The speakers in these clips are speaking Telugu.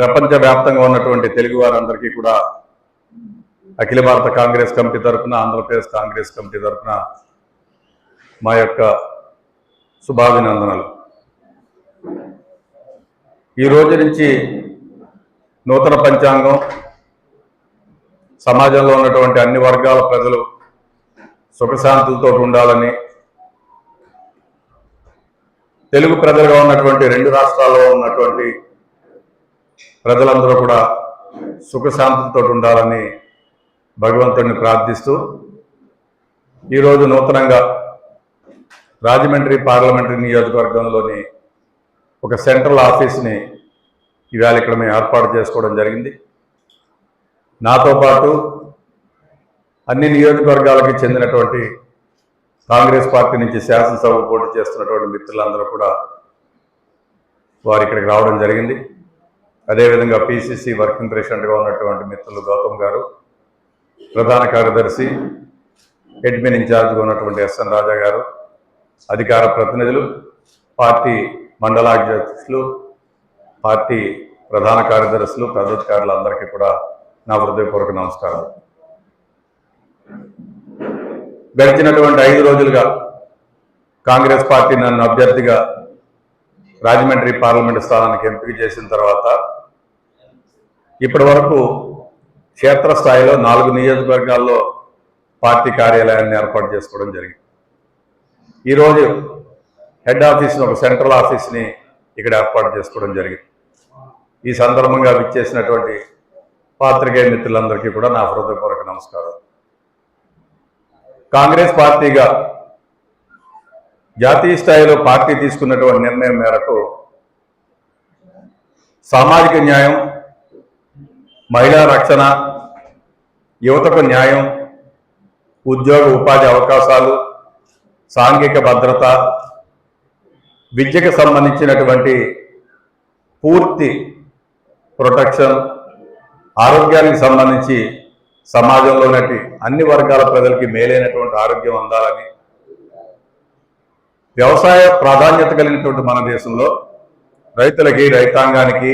ప్రపంచవ్యాప్తంగా ఉన్నటువంటి తెలుగు వారందరికీ కూడా అఖిల భారత కాంగ్రెస్ కమిటీ తరఫున ఆంధ్రప్రదేశ్ కాంగ్రెస్ కమిటీ తరఫున మా యొక్క శుభాభినందనలు. ఈ రోజు నుంచి నూతన పంచాంగం సమాజంలో ఉన్నటువంటి అన్ని వర్గాల ప్రజలు సుఖశాంతులతో ఉండాలని తెలుగు ప్రజలుగా ఉన్నటువంటి రెండు రాష్ట్రాల్లో ఉన్నటువంటి ప్రజలందరూ కూడా సుఖశాంతులతో ఉండాలని భగవంతుడిని ప్రార్థిస్తూ ఈరోజు నూతనంగా రాజమండ్రి పార్లమెంటరీ నియోజకవర్గంలోని ఒక సెంట్రల్ ఆఫీస్ని ఇవాళ ఇక్కడ మేము ఏర్పాటు చేసుకోవడం జరిగింది. నాతో పాటు అన్ని నియోజకవర్గాలకి చెందినటువంటి కాంగ్రెస్ పార్టీ నుంచి శాసనసభ పోటీ చేస్తున్నటువంటి మిత్రులందరూ కూడా వారు ఇక్కడికి రావడం జరిగింది. అదేవిధంగా పిసిసి వర్కింగ్ ప్రెసిడెంట్గా ఉన్నటువంటి మిత్రులు గౌతమ్ గారు ప్రధాన కార్యదర్శి అడ్మిన్ ఇన్ఛార్జ్గా ఉన్నటువంటి ఎస్ఎన్ రాజా గారు అధికార ప్రతినిధులు పార్టీ మండలాధ్యక్షులు పార్టీ ప్రధాన కార్యదర్శులు పదాధికారులు అందరికీ కూడా నా హృదయపూర్వక నమస్కారం గడిచినటువంటి ఐదు రోజులుగా కాంగ్రెస్ పార్టీ నన్ను అభ్యర్థిగా రాజమండ్రి పార్లమెంటు స్థానానికి ఎంపిక చేసిన తర్వాత ఇప్పటి వరకు క్షేత్రస్థాయిలో నాలుగు నియోజకవర్గాల్లో పార్టీ కార్యాలయాన్ని ఏర్పాటు చేసుకోవడం జరిగింది. ఈరోజు హెడ్ ఆఫీస్ని ఒక సెంట్రల్ ఆఫీస్ని ఇక్కడ ఏర్పాటు చేసుకోవడం జరిగింది. ఈ సందర్భంగా విచ్చేసినటువంటి పాత్రికేయ మిత్రులందరికీ కూడా నా హృదయపూర్వక నమస్కారం కాంగ్రెస్ పార్టీగా జాతీయ స్థాయిలో పార్టీ తీసుకున్నటువంటి నిర్ణయం మేరకు సామాజిక న్యాయం మహిళా రక్షణ యువతకు న్యాయం ఉద్యోగ ఉపాధి అవకాశాలు సాంఘిక భద్రత విద్యకు సంబంధించినటువంటి పూర్తి ప్రొటెక్షన్ ఆరోగ్యానికి సంబంధించి సమాజంలోనటి అన్ని వర్గాల ప్రజలకి మేలైనటువంటి ఆరోగ్యం అందాలని వ్యవసాయ ప్రాధాన్యత కలిగినటువంటి మన దేశంలో రైతులకి రైతాంగానికి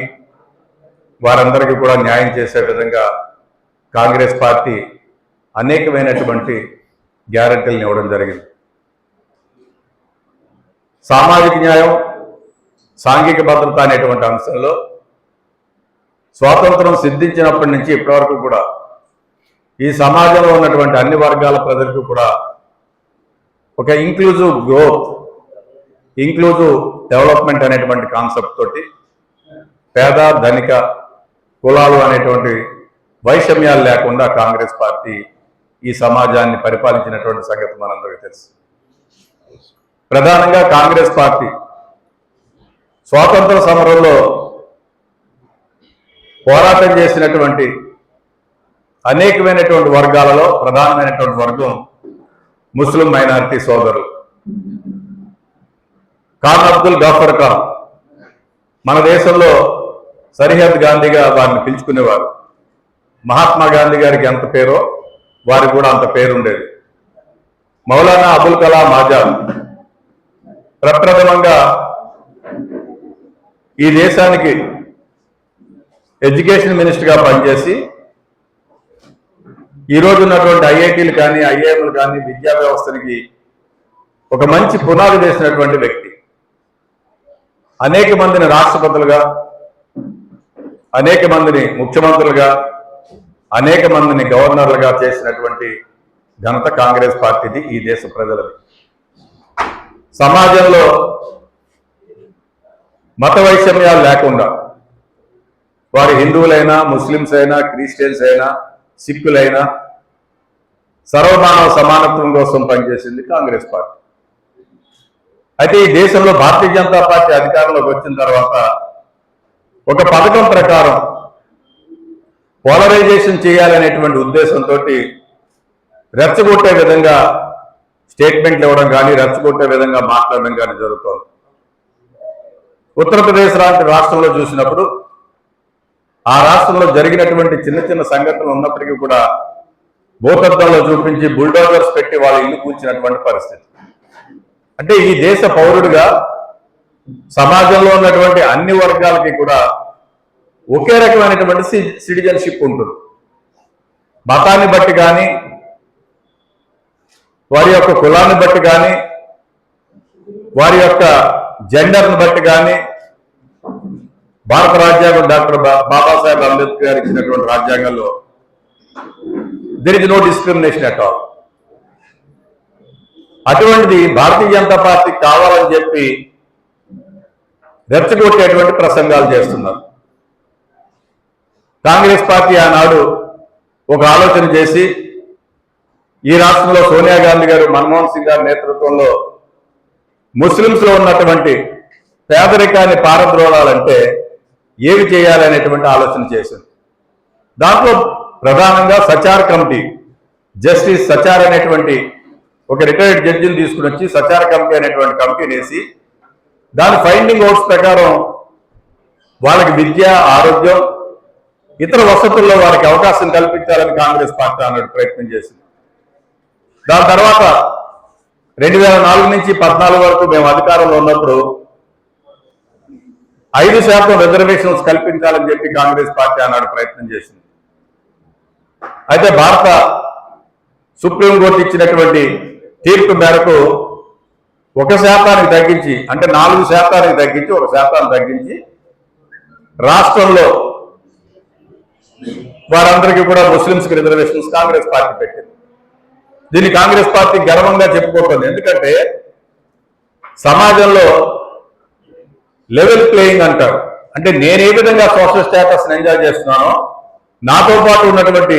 వారందరికీ కూడా న్యాయం చేసే విధంగా కాంగ్రెస్ పార్టీ అనేకమైనటువంటి గ్యారంటీలను ఇవ్వడం జరిగింది. సామాజిక న్యాయం సాంఘిక భద్రత అనేటువంటి అంశంలో స్వాతంత్రం సిద్ధించినప్పటి నుంచి ఇప్పటివరకు కూడా ఈ సమాజంలో ఉన్నటువంటి అన్ని వర్గాల ప్రజలకు కూడా ఒక ఇంక్లూజివ్ గ్రోత్ ఇంక్లూజివ్ డెవలప్మెంట్ అనేటువంటి కాన్సెప్ట్ తోటి పేద ధనిక కులాలు అనేటువంటి వైషమ్యాలు లేకుండా కాంగ్రెస్ పార్టీ ఈ సమాజాన్ని పరిపాలించినటువంటి సంగతి మనందరికీ తెలుసు. ప్రధానంగా కాంగ్రెస్ పార్టీ స్వాతంత్ర సమరంలో పోరాటం చేసినటువంటి అనేకమైనటువంటి వర్గాలలో ప్రధానమైనటువంటి వర్గం ముస్లిం మైనారిటీ సోదరులు. ఖాన్ అబ్దుల్ గఫర్ ఖాన్ మన దేశంలో సరిహద్ గాంధీగా వారిని పిలుచుకునేవారు. మహాత్మా గాంధీ గారికి ఎంత పేరో వారికి కూడా అంత పేరుండేది. మౌలానా అబుల్ కలాం ఆజాద్ ప్రప్రథమంగా ఈ దేశానికి ఎడ్యుకేషన్ మినిస్టర్గా పనిచేసి ఈ ఉన్నటువంటి ఐఐటీలు కానీ ఐఐఎంలు కానీ విద్యా వ్యవస్థకి ఒక మంచి పునాది వేసినటువంటి వ్యక్తి. అనేక మందిని రాష్ట్రపతులుగా అనేక మందిని ముఖ్యమంత్రులుగా అనేక మందిని గవర్నర్లుగా చేసినటువంటి ఘనత కాంగ్రెస్ పార్టీది ఈ దేశ ప్రజలది. సమాజంలో మత వైషమ్యాలు లేకుండా వారు హిందువులైనా ముస్లిమ్స్ అయినా క్రిస్టియన్స్ అయినా సిక్కులైనా సర్వమానవ సమానత్వం కోసం పనిచేసింది కాంగ్రెస్ పార్టీ. అయితే ఈ దేశంలో భారతీయ జనతా పార్టీ అధికారంలోకి వచ్చిన తర్వాత ఒక పథకం ప్రకారం పోలరైజేషన్ చేయాలనేటువంటి ఉద్దేశంతో రెచ్చగొట్టే విధంగా స్టేట్మెంట్లు ఇవ్వడం కానీ రెచ్చగొట్టే విధంగా మాట్లాడడం కానీ జరుగుతోంది. ఉత్తరప్రదేశ్ లాంటి రాష్ట్రంలో చూసినప్పుడు ఆ రాష్ట్రంలో జరిగినటువంటి చిన్న చిన్న సంఘటనలు ఉన్నప్పటికీ కూడా భూతత్వంలో చూపించి బుల్డోజర్స్ పెట్టి వాళ్ళ ఇల్లు కూర్చున్నటువంటి పరిస్థితి. అంటే ఈ దేశ పౌరుడిగా సమాజంలో ఉన్నటువంటి అన్ని వర్గాలకి కూడా ఒకే రకమైనటువంటి సిటిజన్షిప్ ఉంటుంది. మతాన్ని బట్టి కానీ వారి యొక్క కులాన్ని బట్టి కానీ వారి యొక్క జెండర్ని బట్టి కానీ భారత రాజ్యాంగం డాక్టర్ బా- బాబాసాహెబ్ అంబేద్కర్ గారు ఇచ్చినటువంటి రాజ్యాంగంలో there is no discrimination at all. అటువంటిది భారతీయ జనతా పార్టీ కావాలని చెప్పి రెచ్చగొట్టేటువంటి ప్రసంగాలు చేస్తున్నారు. కాంగ్రెస్ పార్టీ ఆనాడు ఒక ఆలోచన చేసి ఈ రాష్ట్రంలో సోనియా గాంధీ గారు మన్మోహన్ సింగ్ గారి నేతృత్వంలో ముస్లింస్లో ఉన్నటువంటి పేదరికాన్ని పారద్రోలాలంటే ఏమి చేయాలనేటువంటి ఆలోచన చేసింది దాంట్లో ప్రధానంగా సచార్ కమిటీ జస్టిస్ సచార్ అనేటువంటి ఒక రిటైర్డ్ జడ్జిని తీసుకుని వచ్చి సచార్ కమిటీ అనేటువంటి కమిటీని వేసి దాని ఫైండింగ్ అవుట్స్ ప్రకారం వాళ్ళకి విద్య ఆరోగ్యం ఇతర వసతుల్లో వారికి అవకాశం కల్పించాలని కాంగ్రెస్ పార్టీ అన్నట్టు ప్రయత్నం చేసింది. దాని తర్వాత రెండు వేల నాలుగు నుంచి పద్నాలుగు వరకు మేము అధికారంలో ఉన్నప్పుడు ఐదు శాతం రిజర్వేషన్స్ కల్పించాలని చెప్పి కాంగ్రెస్ పార్టీ ఆనాడు ప్రయత్నం చేసింది. అయితే భారత సుప్రీంకోర్టు ఇచ్చినటువంటి తీర్పు మేరకు ఒక శాతానికి తగ్గించి అంటే నాలుగు శాతానికి తగ్గించి ఒక శాతాన్ని తగ్గించి రాష్ట్రంలో వారందరికీ కూడా ముస్లింస్కి రిజర్వేషన్స్ కాంగ్రెస్ పార్టీ పెట్టింది. దీన్ని కాంగ్రెస్ పార్టీ గర్వంగా చెప్పుకుంటుంది ఎందుకంటే సమాజంలో లెవెల్ ప్లేయింగ్ అంటారు. అంటే నేను ఏ విధంగా సోషల్ స్టేటస్ని ఎంజాయ్ చేస్తున్నానో నాతో పాటు ఉన్నటువంటి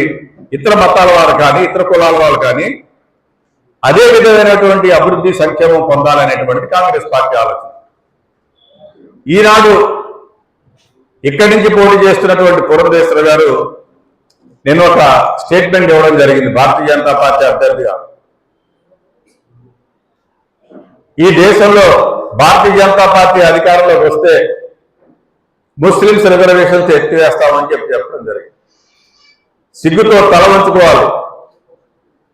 ఇతర మతాల వారు కానీ ఇతర కులాల వాళ్ళు కానీ అదే విధమైనటువంటి అభివృద్ధి సంక్షేమం పొందాలనేటువంటి కాంగ్రెస్ పార్టీ ఆలోచన. ఈనాడు ఇక్కడి నుంచి పోటీ చేస్తున్నటువంటి పురంధేశ్వర గారు నేను ఒక స్టేట్మెంట్ ఇవ్వడం జరిగింది భారతీయ జనతా పార్టీ అభ్యర్థిగా. ఈ దేశంలో భారతీయ జనతా పార్టీ అధికారంలోకి వస్తే ముస్లింస్ రిజర్వేషన్స్ ఎత్తివేస్తామని చెప్పి చెప్పడం జరిగింది. సిగ్గుతో తల వంచుకోవాలి.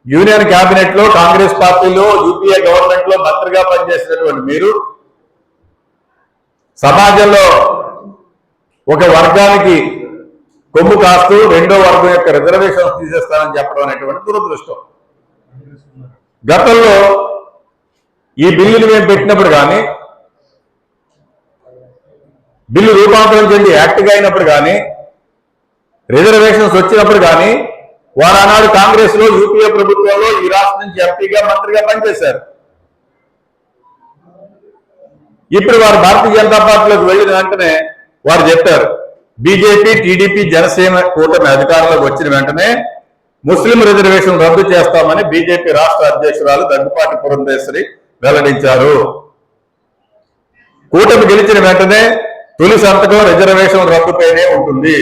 యూనియన్ కేబినెట్లో కాంగ్రెస్ పార్టీలో యూపీఏ గవర్నమెంట్లో మంత్రిగా పనిచేసినటువంటి మీరు సమాజంలో ఒక వర్గానికి కొమ్ము కాస్తూ రెండో వర్గం యొక్క రిజర్వేషన్ తీసేస్తానని చెప్పడం అనేటువంటి దురదృష్టం. గతంలో ఈ బిల్లుని మేము పెట్టినప్పుడు కానీ బిల్లు రూపాంతరం చెంది యాక్ట్గా అయినప్పుడు కానీ రిజర్వేషన్స్ వచ్చినప్పుడు కానీ వారు ఆనాడు కాంగ్రెస్లో యూపీఏ ప్రభుత్వంలో ఈ రాష్ట్రం నుంచి ఎంపీగా మంత్రిగా పనిచేశారు. ఇప్పుడు వారు భారతీయ జనతా పార్టీలోకి వెళ్ళిన వెంటనే వారు చెప్పారు బీజేపీ టీడీపీ జనసేన కూటమి అధికారంలోకి వచ్చిన వెంటనే ముస్లిం రిజర్వేషన్ రద్దు చేస్తామని బీజేపీ రాష్ట్ర అధ్యక్షురాలు దగ్గుపాటి పురంధేశ్వరి వెల్లడించారు. కూటమి గెలిచిన వెంటనే తొలి సంతకం రిజర్వేషన్ రద్దుపైనే ఉంటుంది.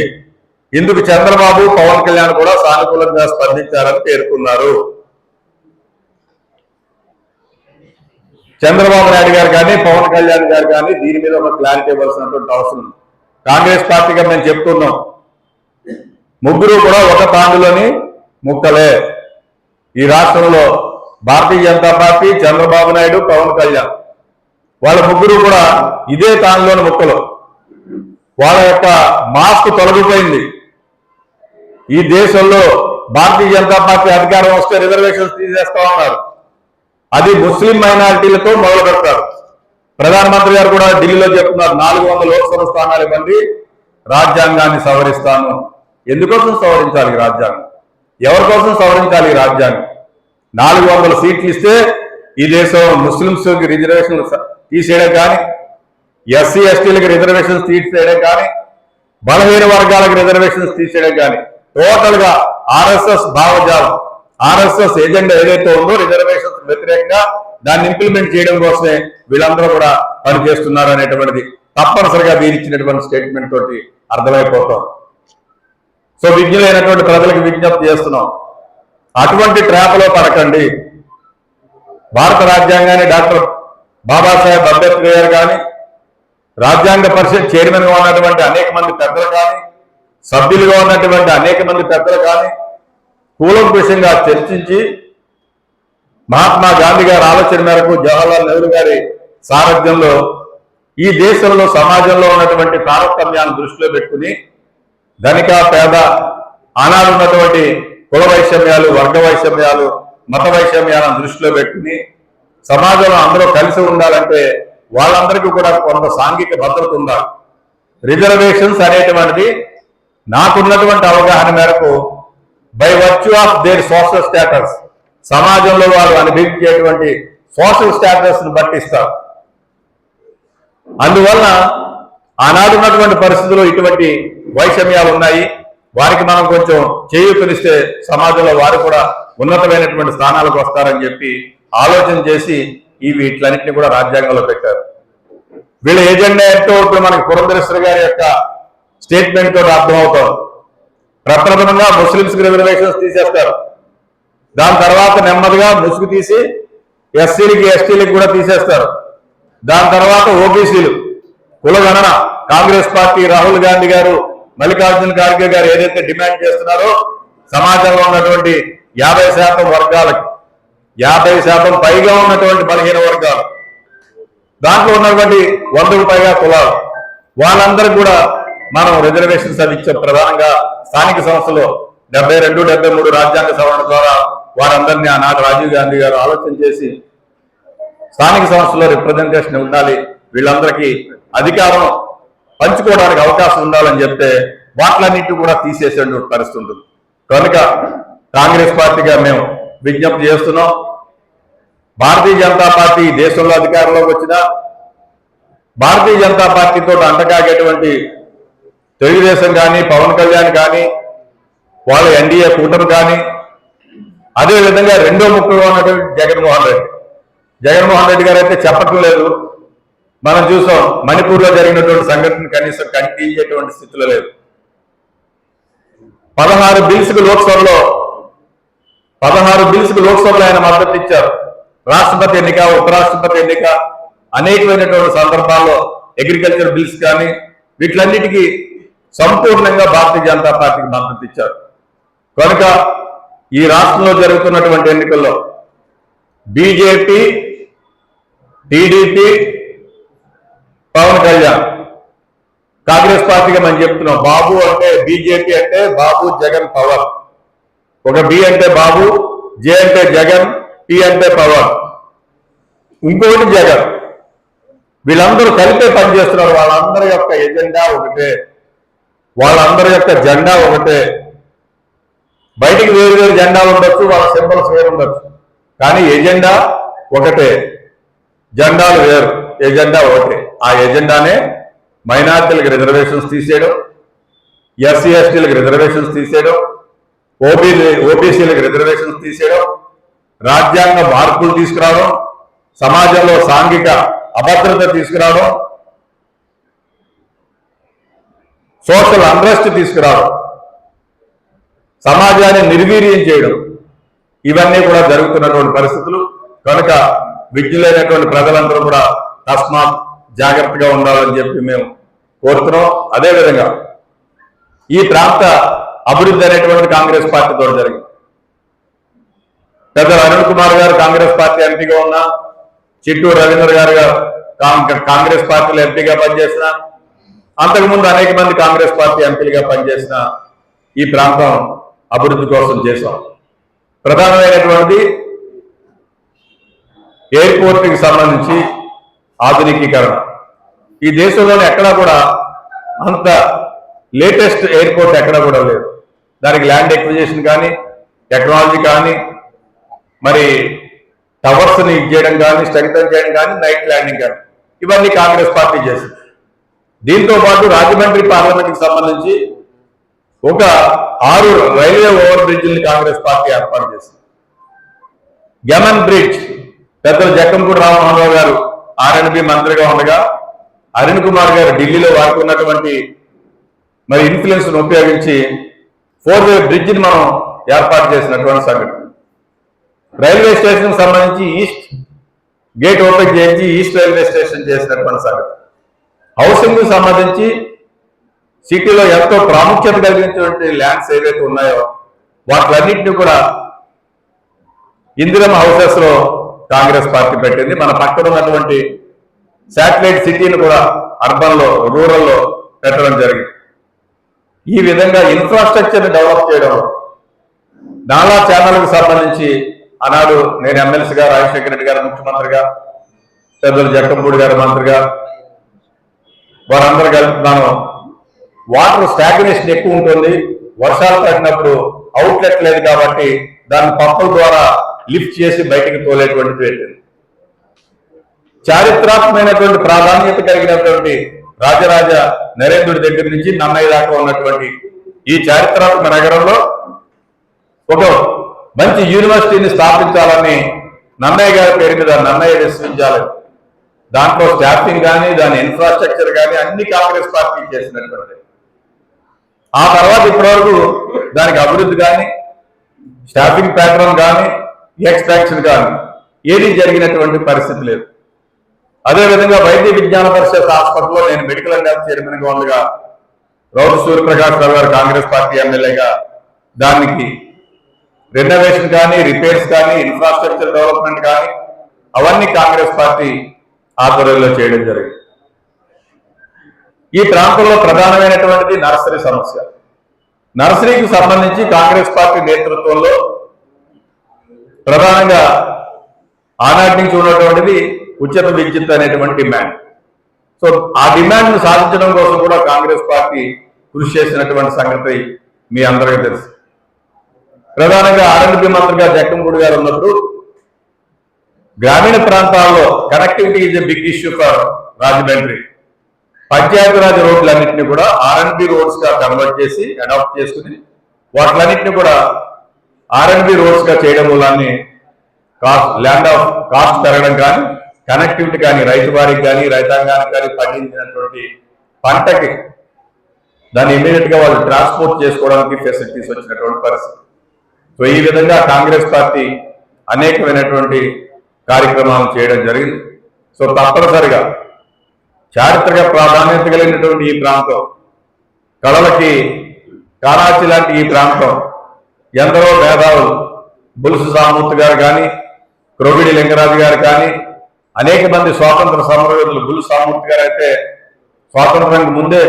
ఇందుకు చంద్రబాబు పవన్ కళ్యాణ్ కూడా సానుకూలంగా స్పందించారని పేర్కొన్నారు. చంద్రబాబు నాయుడు గారు కానీ పవన్ కళ్యాణ్ గారు కానీ దీని మీద ఒక క్లారిటీ ఇవ్వాల్సినటువంటి అవసరం కాంగ్రెస్ పార్టీగా మేము చెప్తున్నాం. ముగ్గురు కూడా ఒక తాండులోని ముక్కలే. ఈ రాష్ట్రంలో భారతీయ జనతా పార్టీ చంద్రబాబు నాయుడు పవన్ కళ్యాణ్. వాళ్ళ ముగ్గురు కూడా ఇదే తాండులోని ముక్కలు. వాళ్ళ యొక్క మాస్క్ తొలగిపోయింది. ఈ దేశంలో భారతీయ జనతా పార్టీ అధికారం వస్తే రిజర్వేషన్స్ తీసేస్తా ఉన్నారు. అది ముస్లిం మైనారిటీలతో మొదలు పెడతారు. ప్రధానమంత్రి గారు కూడా ఢిల్లీలో చెప్తున్నారు నాలుగు వందల లోక్సభ స్థానాలు ఇవ్వండి రాజ్యాంగాన్ని సవరిస్తాను. ఎందుకోసం సవరించాలి రాజ్యాంగం? ఎవరి కోసం సవరించాలి ఈ రాజ్యాంగం? నాలుగు వందల సీట్లు ఇస్తే ఈ దేశం ముస్లింస్కి రిజర్వేషన్లు తీసేయడం కానీ ఎస్సీ ఎస్టీలకు రిజర్వేషన్స్ తీసేయడం కానీ బలహీన వర్గాలకు రిజర్వేషన్స్ తీసేయడం కానీ టోటల్గా ఆర్ఎస్ఎస్ భావజాలం ఆర్ఎస్ఎస్ ఎజెండా ఏదైతే ఉందో రిజర్వేషన్స్ వ్యతిరేకంగా దాన్ని ఇంప్లిమెంట్ చేయడం కోసమే వీళ్ళందరూ కూడా పనిచేస్తున్నారు అనేటువంటిది తప్పనిసరిగా మీరు ఇచ్చినటువంటి స్టేట్మెంట్ తోటి అర్థమైపోతాం. సో విజ్ఞులైనటువంటి ప్రజలకు విజ్ఞప్తి చేస్తున్నాం. అటువంటి ట్రాప్లో పడకండి. భారత రాజ్యాంగాన్ని డాక్టర్ బాబాసాహెబ్ అంబేద్కర్ గారు కానీ రాజ్యాంగ పరిషత్ చైర్మన్గా ఉన్నటువంటి అనేక మంది పెద్దలు కానీ సభ్యులుగా ఉన్నటువంటి అనేక మంది పెద్దలు కానీ కూలంకుషంగా చర్చించి మహాత్మా గాంధీ గారి ఆలోచన మేరకు జవహర్లాల్ నెహ్రూ గారి సారథ్యంలో ఈ దేశంలో సమాజంలో ఉన్నటువంటి తారతమ్యాన్ని దృష్టిలో పెట్టుకుని ధనిక పేద ఆనాడు ఉన్నటువంటి కుల వైషమ్యాలు వర్గ వైషమ్యాలు మత వైషమ్యాలను దృష్టిలో పెట్టుకుని సమాజంలో అందరూ కలిసి ఉండాలంటే వాళ్ళందరికీ కూడా కొంత సాంఘిక భద్రత ఉండాలి. రిజర్వేషన్స్ అనేటువంటిది నాకున్నటువంటి అవగాహన మేరకు by virtue of their social status సమాజంలో వారు అనుభవించేటువంటి సోషల్ స్టేటస్ను ను అందువలన ఆనాడు ఉన్నటువంటి పరిస్థితుల్లో ఇటువంటి వైషమ్యాలు ఉన్నాయి. వారికి మనం కొంచెం చేయూతనిస్తే సమాజంలో వారు కూడా ఉన్నతమైనటువంటి స్థానాలకు వస్తారని చెప్పి ఆలోచన చేసి ఈ వీటిలన్నింటినీ కూడా రాజ్యాంగంలో పెట్టారు. వీళ్ళ ఏజెండా ఏంటో ఇప్పుడు మనకి పురంధరేశ్వర గారి యొక్క స్టేట్మెంట్ తోటి అర్థమవుతోంది ప్రప్రథమంగా ముస్లింస్ రిజర్వేషన్స్ తీసేస్తారు. దాని తర్వాత నెమ్మదిగా ముసుగు తీసి ఎస్సీలకి ఎస్టీలకి కూడా తీసేస్తారు. దాని తర్వాత ఓబీసీలు కులగణన కాంగ్రెస్ పార్టీ రాహుల్ గాంధీ గారు మల్లికార్జున ఖార్గే గారు ఏదైతే డిమాండ్ చేస్తున్నారో సమాజంలో ఉన్నటువంటి యాభై శాతం వర్గాలకి యాభై శాతం పైగా ఉన్నటువంటి బలహీన వర్గాలు. దాంట్లో ఉన్నటువంటి వందకు పైగా కులాలు. వాళ్ళందరూ కూడా మనం రిజర్వేషన్స్ అవి ఇచ్చే ప్రధానంగా స్థానిక సంస్థలో డెబ్బై రెండు డెబ్బై మూడు రాజ్యాంగ సవరణ ద్వారా వారందరినీ ఆనాడు రాజీవ్ గాంధీ గారు ఆలోచన చేసి స్థానిక సంస్థలో రిప్రజెంటేషన్ ఉండాలి. వీళ్ళందరికీ అధికారం పంచుకోవడానికి అవకాశం ఉండాలని చెప్తే వాటిలన్నింటినీ కూడా తీసేసేటువంటి పరిస్థితి ఉంటుంది. కనుక కాంగ్రెస్ పార్టీగా మేము విజ్ఞప్తి చేస్తున్నాం. భారతీయ జనతా పార్టీ దేశంలో అధికారంలోకి వచ్చిన భారతీయ జనతా పార్టీతో అంటకాగేటువంటి తెలుగుదేశం కానీ పవన్ కళ్యాణ్ కానీ వాళ్ళ ఎన్డీఏ కూటమి కానీ అదే విధంగా రెండో ముక్కగా ఉన్నటువంటి జగన్మోహన్ రెడ్డి. జగన్మోహన్ రెడ్డి గారు అయితే చెప్పటం లేదు. మనం చూసాం మణిపూర్లో జరిగినటువంటి సంఘటన కనీసం కనిపించేటువంటి స్థితిలో లేదు. పదహారు బిల్స్కి లోక్సభలో పదహారు బిల్స్కు లోక్సభలో ఆయన మద్దతు ఇచ్చారు. రాష్ట్రపతి ఎన్నిక ఉపరాష్ట్రపతి ఎన్నిక అనేకమైనటువంటి సందర్భాల్లో అగ్రికల్చర్ బిల్స్ కానీ వీటిలన్నిటికీ సంపూర్ణంగా భారతీయ జనతా పార్టీకి మద్దతు ఇచ్చారు. కనుక ఈ రాష్ట్రంలో జరుగుతున్నటువంటి ఎన్నికల్లో బీజేపీ టీడీపీ పవన్ కళ్యాణ్ కాంగ్రెస్ పార్టీగా మనం చెప్తున్నాం. బాబు అంటే బీజేపీ అంటే బాబు జగన్ పవర్ ఒక బి అంటే బాబు జే అంటే జగన్ పి అంటే పవర్ ఇంకొకటి జగన్. వీళ్ళందరూ కలిపే పనిచేస్తున్నారు. వాళ్ళందరి యొక్క ఎజెండా ఒకటే. వాళ్ళందరి యొక్క జెండా ఒకటే. బయటికి వేరు వేరు జెండాలు ఉండొచ్చు వాళ్ళ సింబల్స్ వేరు ఉండొచ్చు. కానీ ఎజెండా ఒకటే. జెండాలు వేరు ఎజెండా ఒకటే. ఆ ఎజెండానే మైనార్టీలకు రిజర్వేషన్స్ తీసేయడం ఎస్సీ ఎస్టీలకు రిజర్వేషన్స్ తీసేయడం ఓబీ ఓబీసీలకు రిజర్వేషన్స్ తీసేయడం రాజ్యాంగ మార్పులు తీసుకురావడం సమాజంలో సాంఘిక అభద్రత తీసుకురావడం సోషల్ అండ్రెస్ట్ తీసుకురావడం సమాజాన్ని నిర్వీర్యం చేయడం ఇవన్నీ కూడా జరుగుతున్నటువంటి పరిస్థితులు. కనుక విద్యులైనటువంటి ప్రజలందరూ కూడా తస్మాత్ జాగ్రత్తగా ఉండాలని చెప్పి మేము కోరుతున్నాం. అదేవిధంగా ఈ ప్రాంత అభివృద్ధి అనేటువంటి కాంగ్రెస్ పార్టీతో జరిగింది. పెద్ద అరుణ్ కుమార్ గారు కాంగ్రెస్ పార్టీ ఎంపీగా ఉన్నా చిట్టూరు రవీంద్ర గారు కాంగ్రెస్ పార్టీలో ఎంపీగా పనిచేసిన అంతకుముందు అనేక మంది కాంగ్రెస్ పార్టీ ఎంపీలుగా పనిచేసిన ఈ ప్రాంతం అభివృద్ధి కోసం చేశాం. ప్రధానమైనటువంటి ఎయిర్పోర్ట్కి సంబంధించి ఆధునికీకరణ. ఈ దేశంలోనే ఎక్కడా కూడా అంత లేటెస్ట్ ఎయిర్పోర్ట్ ఎక్కడా కూడా లేదు. దానికి ల్యాండ్ ఎక్విజేషన్ కానీ టెక్నాలజీ కానీ మరి టవర్స్ని చేయడం కానీ స్ట్రెంగ్తన్ చేయడం కానీ నైట్ ల్యాండింగ్ కానీ ఇవన్నీ కాంగ్రెస్ పార్టీ చేసింది. దీంతో పాటు రాజమండ్రి పార్లమెంట్కి సంబంధించి ఒక ఆరు రైల్వే ఓవర్ బ్రిడ్జిల్ని కాంగ్రెస్ పార్టీ ఏర్పాటు చేసింది. గమన్ బ్రిడ్జ్ పెద్దలు జక్కంపూడి రామ్మోహన్ రావు గారు ఆర్ఎన్బి మంత్రిగా ఉండగా అరుణ్ కుమార్ గారు ఢిల్లీలో వారికి ఉన్నటువంటి మరి ఇన్ఫ్లుయెన్స్ను ఉపయోగించి ఫోర్ వే బ్రిడ్జ్ని మనం ఏర్పాటు చేసినటువంటి సంఘటన. రైల్వే స్టేషన్కి సంబంధించి ఈస్ట్ గేట్ ఓపెన్ చేయించి ఈస్ట్ రైల్వే స్టేషన్ చేసినటువంటి సంఘటన. హౌసింగ్ సంబంధించి సిటీలో ఎంతో ప్రాముఖ్యత కలిగినటువంటి ల్యాండ్స్ ఏవైతే ఉన్నాయో వాటిలన్నింటినీ కూడా ఇందిరమ్మ హౌసెస్లో కాంగ్రెస్ పార్టీ పెట్టింది. మన పక్కన ఉన్నటువంటి శాటిలైట్ సిటీని కూడా అర్బన్లో రూరల్లో పెట్టడం జరిగింది. ఈ విధంగా ఇన్ఫ్రాస్ట్రక్చర్ డెవలప్ చేయడం నాలా ఛానల్కి సంబంధించి ఆనాడు నేను ఎమ్మెల్సీగా రాజశేఖర రెడ్డి గారు ముఖ్యమంత్రిగా పెద్దలు జక్కంపూడి గారు మంత్రిగా వారందరూ కలుపుతున్నాను. వాటర్ స్టాగ్నేషన్ ఎక్కువ ఉంటుంది. వర్షాలు పడినప్పుడు అవుట్లెట్ లేదు కాబట్టి దాన్ని పంపుల ద్వారా లిఫ్ట్ చేసి బయటకు తోలేటువంటిది పెట్టింది చారిత్రాత్మకమైనటువంటి ప్రాధాన్యత కలిగినటువంటి రాజరాజ నరేంద్రుడి దగ్గర నుంచి నన్నయ్య దాకా ఉన్నటువంటి ఈ చారిత్రాత్మక నగరంలో ఒక మంచి యూనివర్సిటీని స్థాపించాలని నన్నయ్య గారి పేరు మీద నన్నయ్య విశ్వవిద్యాలయం దాంట్లో స్టాఫింగ్ కానీ దాని ఇన్ఫ్రాస్ట్రక్చర్ కానీ అన్ని కాంగ్రెస్ పార్టీ చేసినటువంటి ఆ తర్వాత ఇప్పటివరకు దానికి అభివృద్ధి కానీ స్టాఫింగ్ ప్యాటర్న్ కానీ ఎక్స్ట్రాక్షన్ కానీ ఏది జరిగినటువంటి పరిస్థితి లేదు. అదేవిధంగా వైద్య విజ్ఞాన పరిషత్ హాస్పిటల్లో నేను మెడికల్ అండ్ హెల్త్ చైర్మన్గా ఉండగా రౌతు సూర్యప్రకాష్ రావు గారు కాంగ్రెస్ పార్టీ ఎమ్మెల్యేగా దానికి రెనోవేషన్ కానీ రిపేర్స్ కానీ ఇన్ఫ్రాస్ట్రక్చర్ డెవలప్మెంట్ కానీ అవన్నీ కాంగ్రెస్ పార్టీ ఆధ్వర్యంలో చేయడం జరిగింది. ఈ ప్రాంతంలో ప్రధానమైనటువంటిది నర్సరీ సమస్య. నర్సరీకి సంబంధించి కాంగ్రెస్ పార్టీ నేతృత్వంలో ప్రధానంగా ఆనాటి నుంచి ఉన్నటువంటిది ఉచిత విద్యుత్ అనేటువంటి డిమాండ్. సో ఆ డిమాండ్ను సాధించడం కోసం కూడా కాంగ్రెస్ పార్టీ కృషి చేసినటువంటి సంగతి మీ అందరికీ తెలుసు. ప్రధానంగా ఆర్ఎండ్బి మంత్రిగా జక్కంపూడి గారు ఉన్నప్పుడు గ్రామీణ ప్రాంతాల్లో connectivity is a big issue for Rajahmundry. Panchayati Raj రోడ్లన్నింటినీ కూడా ఆర్ఎన్బి రోడ్స్గా కన్వర్ట్ చేసి అడాప్ట్ చేసుకుని వాటిలన్నింటినీ కూడా ఆర్ఎన్బి రోడ్స్గా చేయడం వల్లనే కాస్ట్ ల్యాండ్ ఆఫ్ కాస్ట్ పెరగడం కానీ కనెక్టివిటీ కానీ రైతు వారికి కానీ రైతాంగానికి కానీ పండించినటువంటి పంటకి దాన్ని ఇమీడియట్గా వాళ్ళు ట్రాన్స్పోర్ట్ చేసుకోవడానికి ఫెసిలిటీస్ వచ్చినటువంటి పరిస్థితి. సో ఈ విధంగా కాంగ్రెస్ పార్టీ అనేకమైనటువంటి కార్యక్రమాలు చేయడం జరిగింది. సో తప్పనిసరిగా చారిత్రక ప్రాధాన్యత కలిగినటువంటి ఈ ప్రాంతం కళలకి కారాచి లాంటి ఈ ప్రాంతం ఎందరో మేధావులు బులుసు సామూర్తి గారు కానీ క్రోగిడి లింగరాజు గారు కానీ అనేక మంది స్వాతంత్ర సమరయోధులు బులు సామూర్తి గారు అయితే స్వాతంత్రానికి ముందే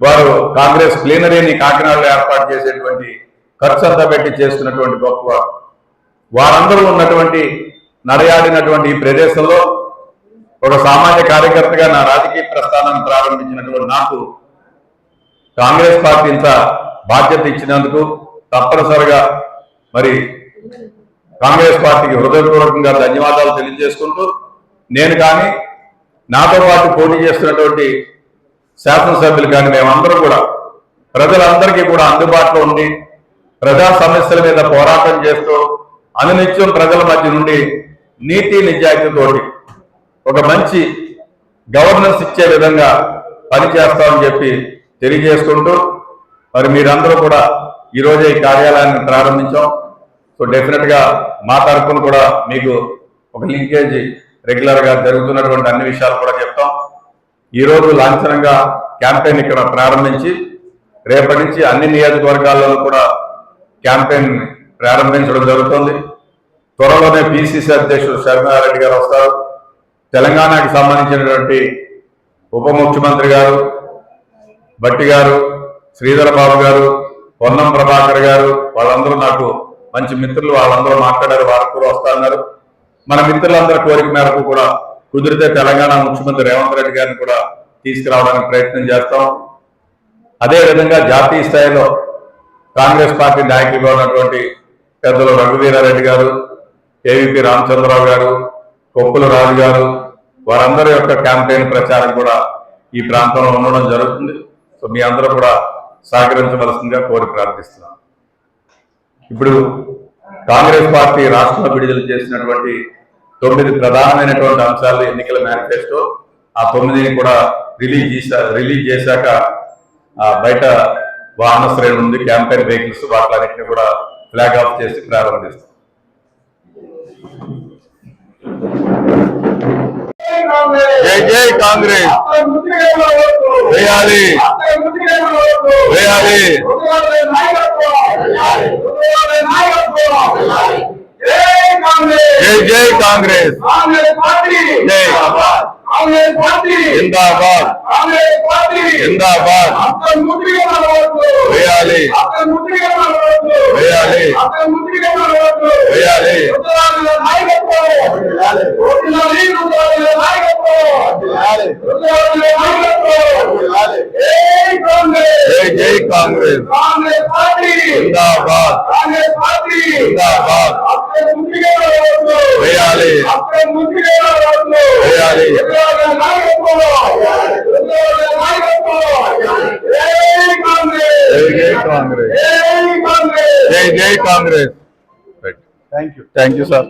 వారు కాంగ్రెస్ ప్లీనరీని కాకినాడలో ఏర్పాటు చేసేటువంటి ఖర్చు అంతా పెట్టి చేస్తున్నటువంటి గొప్ప వారందరూ ఉన్నటువంటి నడయాడినటువంటి ఈ ప్రదేశంలో ఒక సామాన్య కార్యకర్తగా నా రాజకీయ ప్రస్థానాన్ని ప్రారంభించినటువంటి నాకు కాంగ్రెస్ పార్టీ ఇంత బాధ్యత ఇచ్చినందుకు తప్పనిసరిగా మరి కాంగ్రెస్ పార్టీకి హృదయపూర్వకంగా ధన్యవాదాలు తెలియజేసుకుంటూ నేను కానీ నాతో పాటు పోటీ చేస్తున్నటువంటి శాసనసభ్యులు కానీ మేమందరం కూడా ప్రజలందరికీ కూడా అందుబాటులో ఉండి ప్రజా సమస్యల మీద పోరాటం చేస్తూ అనునిత్యం ప్రజల మధ్య నుండి నీతి నిజాయితీతోటి ఒక మంచి గవర్నెన్స్ ఇచ్చే విధంగా పనిచేస్తామని చెప్పి తెలియజేసుకుంటూ మరి మీరందరూ కూడా ఈరోజే ఈ కార్యాలయాన్ని ప్రారంభించాం. సో డెఫినెట్గా మా తరఫున కూడా మీకు ఒక లింకేజ్ రెగ్యులర్గా జరుగుతున్నటువంటి అన్ని విషయాలు కూడా చెప్తాం. ఈ రోజు లాంఛనంగా క్యాంపెయిన్ ఇక్కడ ప్రారంభించి రేపటి నుంచి అన్ని నియోజకవర్గాల్లోనూ కూడా క్యాంపెయిన్ ప్రారంభించడం జరుగుతుంది. త్వరలోనే పిసిసి అధ్యక్షుడు శర్మారెడ్డి గారు వస్తారు. తెలంగాణకి సంబంధించినటువంటి ఉప ముఖ్యమంత్రి గారు భట్టి గారు శ్రీధర బాబు గారు పొన్నం ప్రభాకర్ గారు వాళ్ళందరూ నాకు మంచి మిత్రులు వాళ్ళందరూ మాట్లాడారు వారు కూడా వస్తున్నారు మన మిత్రులందరి కోరిక మేరకు కూడా కుదిరితే తెలంగాణ ముఖ్యమంత్రి రేవంత్ రెడ్డి గారిని కూడా తీసుకురావడానికి ప్రయత్నం చేస్తాం. అదే విధంగా జాతీయ స్థాయిలో కాంగ్రెస్ పార్టీ నాయకులుగా ఉన్నటువంటి పెద్దలు రఘువీరారెడ్డి గారు ఏవిపి రామచంద్రరావు గారు కొప్పుల రాజు గారు వారందరి యొక్క క్యాంపెయిన్ ప్రచారం కూడా ఈ ప్రాంతంలో ఉండడం జరుగుతుంది. సో మీ అందరూ కూడా సహకరించవలసిందిగా కోరి ప్రార్థిస్తున్నాను ఇప్పుడు కాంగ్రెస్ పార్టీ రాష్ట్రంలో విడుదల చేసినటువంటి తొమ్మిది ప్రధానమైనటువంటి అంశాలు ఎన్నికల మేనిఫెస్టో ఆ తొమ్మిదిని కూడా రిలీజ్ చేశా రిలీజ్ చేశాక ఆ బయట వాహన శ్రేణి ఉంది క్యాంపెయిన్ వెహికల్స్ వాటిలన్నింటినీ కూడా ఫ్లాగ్ ఆఫ్ చేసి ప్రారంభిస్తాం. జై జై కాంగ్రెస్ వేయాలి వేయాలి జై జై కాంగ్రెస్ జై కాంగ్రెస్ పార్టీ జిందాబాద్ కాంగ్రెస్ పార్టీ జిందాబాద్ అక్కడ ముద్రిగా మన ఓట్లు వేయాలి అక్కడ ముద్రిగా మన ఓట్లు వేయాలి అక్కడ ముద్రిగా మన ఓట్లు వేయాలి ఉత్తరాంధ్ర నాయకత్వం ఉత్తరాంధ్ర నాయకత్వం ఉత్తరాంధ్ర నాయకత్వం జై కాంగ్రెస్ జై జై కాంగ్రెస్ కాంగ్రెస్ పార్టీ జిందాబాద్ కాంగ్రెస్ పార్టీ జిందాబాద్ అక్కడ ముద్రిగా మన ఓట్లు వేయాలి అక్కడ ముద్రిగా మన ఓట్లు వేయాలి ఉత్తరాంధ్ర నాయకత్వం ఉత్తరాంధ్ర నాయకత్వం జై కాంగ్రెస్ జై జై కాంగ్రెస్ జై కాంగ్రెస్ జై జై Congress thank you thank you sir